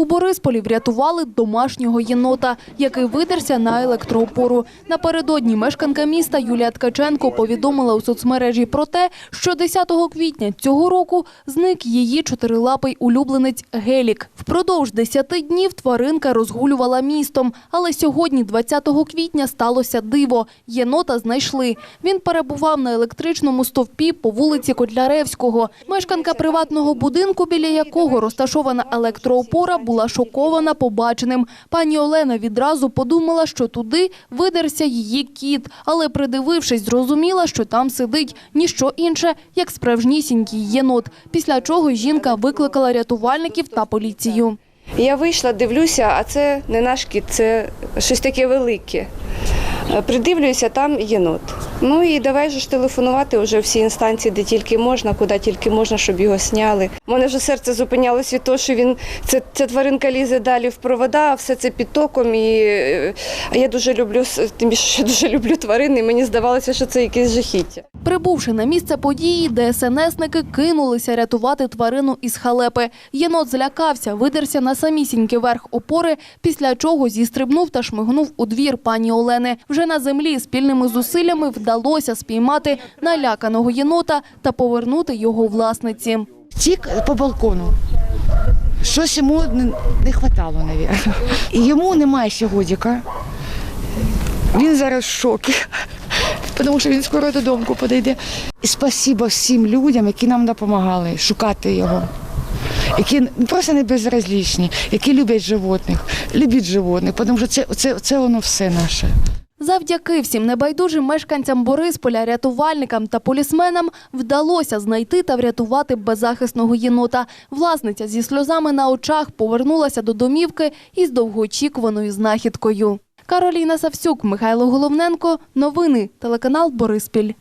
У Борисполі врятували домашнього єнота, який видерся на електроопору. Напередодні мешканка міста Юлія Ткаченко повідомила у соцмережі про те, що 10 квітня цього року зник її чотирилапий улюбленець Гелік. Впродовж 10 днів тваринка розгулювала містом, але сьогодні, 20 квітня, сталося диво. Єнота знайшли. Він перебував на електричному стовпі по вулиці Котляревського. Мешканка приватного будинку, біля якого розташована електроопора, була шокована побаченим. Пані Олена відразу подумала, що туди видерся її кіт, але придивившись, зрозуміла, що там сидить ніщо інше, як справжнісінький єнот. Після чого жінка викликала рятувальників та поліцію. Я вийшла, дивлюся, а це не наш кіт, це щось таке велике. Придивлююся, там єнот. Ну і давай же ж телефонувати вже всі інстанції, де тільки можна, куди тільки можна, щоб його сняли. Мене вже серце зупинялось від того, що він це, ця тваринка лізе далі в провода, а все це під током. І е, я дуже люблю тим більше, що я дуже люблю тварини. і мені здавалося, що це якесь жахіття. Прибувши на місце події, ДСНСники кинулися рятувати тварину із халепи. Єнот злякався, видерся на самісінький верх опори, після чого зістрибнув та шмигнув у двір пані Олени. Вже на землі спільними зусиллями вдалося спіймати наляканого єнота та повернути його власниці. Тік по балкону. Щось йому не, хватало, мабуть. Йому немає годіка. Він зараз в шокі, тому що він скоро додому подійде. І спасибо всім людям, які нам допомагали шукати його. Які просто не безразлічні, які люблять животних, любіть животних, тому що це, це, це воно все наше. Завдяки всім небайдужим мешканцям Борисполя, рятувальникам та полісменам вдалося знайти та врятувати беззахисного єнота. Власниця зі сльозами на очах повернулася до домівки із довгоочікуваною знахідкою. Кароліна Савсюк, Михайло Головненко. Новини. Телеканал Бориспіль.